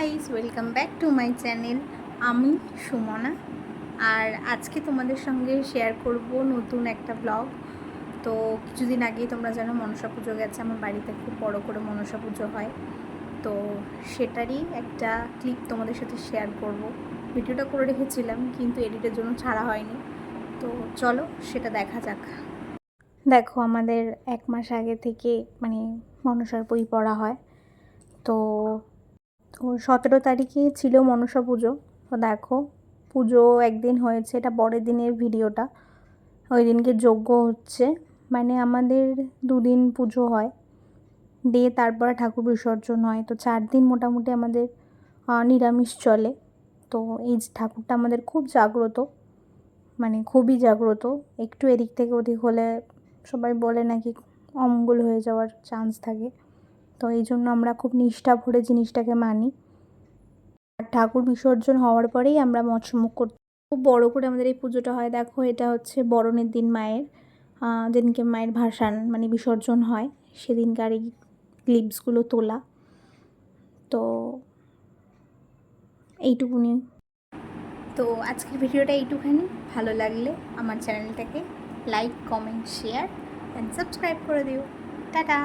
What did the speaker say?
Guys welcome back to my channel আমি সুমনা। আর আজকে তোমাদের সঙ্গে শেয়ার করব নতুন একটা ব্লগ তো কিছুদিন আগেই তোমরা জানো, মনসা পুজো গেছে। আমার বাড়িতে খুব বড় করে মনসা পুজো হয়। তো সেটারই একটা ক্লিপ তোমাদের সাথে শেয়ার করব। ভিডিওটা করে রেখেছিলাম, কিন্তু এডিটের জন্য ছাড়া হয়নি। তো চলো, সেটা দেখা যাক। দেখো, আমাদের এক মাস আগে থেকে মানে মনসার বই পড়া হয়। তো তো সতেরো তারিখে ছিল মনসা পুজো। তো দেখো, পুজো একদিন হয়েছে, এটা পরের দিনের ভিডিওটা। ওই দিনকে যজ্ঞ হচ্ছে। মানে আমাদের দুদিন পুজো হয়। দিয়ে তারপরে ঠাকুর বিসর্জন হয়। তো চার দিন মোটামুটি আমাদের নিরামিষ চলে। তো এই ঠাকুরটা আমাদের খুব জাগ্রত মানে খুবই জাগ্রত। একটু এদিক থেকে ওদিক হলে সবাই বলে নাকি অমঙ্গল হয়ে যাওয়ার চান্স থাকে। তো এই জন্য আমরা খুব নিষ্ঠা ভরে জিনিসটাকে মানি। আর ঠাকুর বিসর্জন হওয়ার পরেই আমরা মৎস্যমুখ করতে খুব বড় করে আমাদের এই পুজোটা হয়। দেখো, এটা হচ্ছে বরণের দিন মায়ের যেদিনকে মায়ের ভাসান মানে বিসর্জন হয়, সেদিনকার এই ক্লিপসগুলো তোলা। তো এইটুকুনি। তো আজকের ভিডিওটা এইটুখানি। ভালো লাগলে আমার চ্যানেলটাকে like, comment, share and subscribe করে দিও। টাটা!